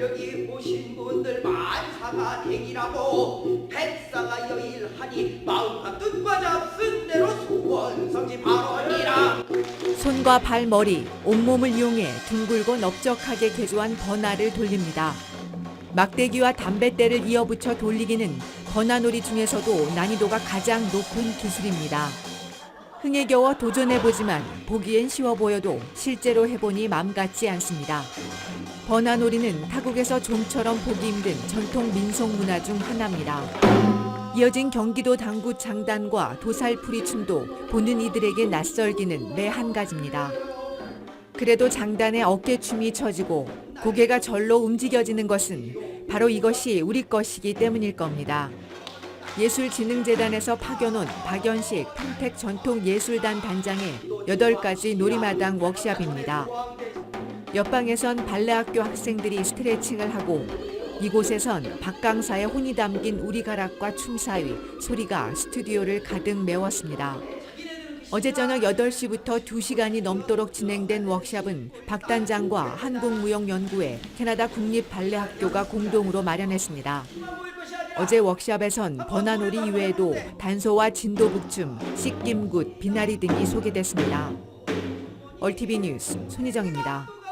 여기 오신 분들 만사가 되기라고 백사가 여일하니 마음과 뜻과 잡순 대로 소원성지 발언이라 손과 발, 머리, 온몸을 이용해 둥글고 넓적하게 개조한 번화를 돌립니다. 막대기와 담뱃대를 이어붙여 돌리기는 번화놀이 중에서도 난이도가 가장 높은 기술입니다. 흥에 겨워 도전해보지만 보기엔 쉬워 보여도 실제로 해보니 맘 같지 않습니다. 번화놀이는 타국에서 좀처럼 보기 힘든 전통 민속 문화 중 하나입니다. 이어진 경기도 당구 장단과 도살풀이 춤도 보는 이들에게 낯설기는 매 한 가지입니다. 그래도 장단에 어깨춤이 쳐지고 고개가 절로 움직여지는 것은 바로 이것이 우리 것이기 때문일 겁니다. 예술진흥재단에서 파견온 박연식 평택 전통예술단 단장의 8가지 놀이마당 워크샵입니다. 옆방에선 발레학교 학생들이 스트레칭을 하고 이곳에선 박강사의 혼이 담긴 우리 가락과 춤사위, 소리가 스튜디오를 가득 메웠습니다. 어제 저녁 8시부터 2시간이 넘도록 진행된 워크샵은 박 단장과 한국무용연구회 캐나다 국립발레학교가 공동으로 마련했습니다. 어제 워크샵에선 번화놀이 이외에도 단소와 진도북춤, 씻김굿, 비나리 등이 소개됐습니다. 얼티비 뉴스 손희정입니다.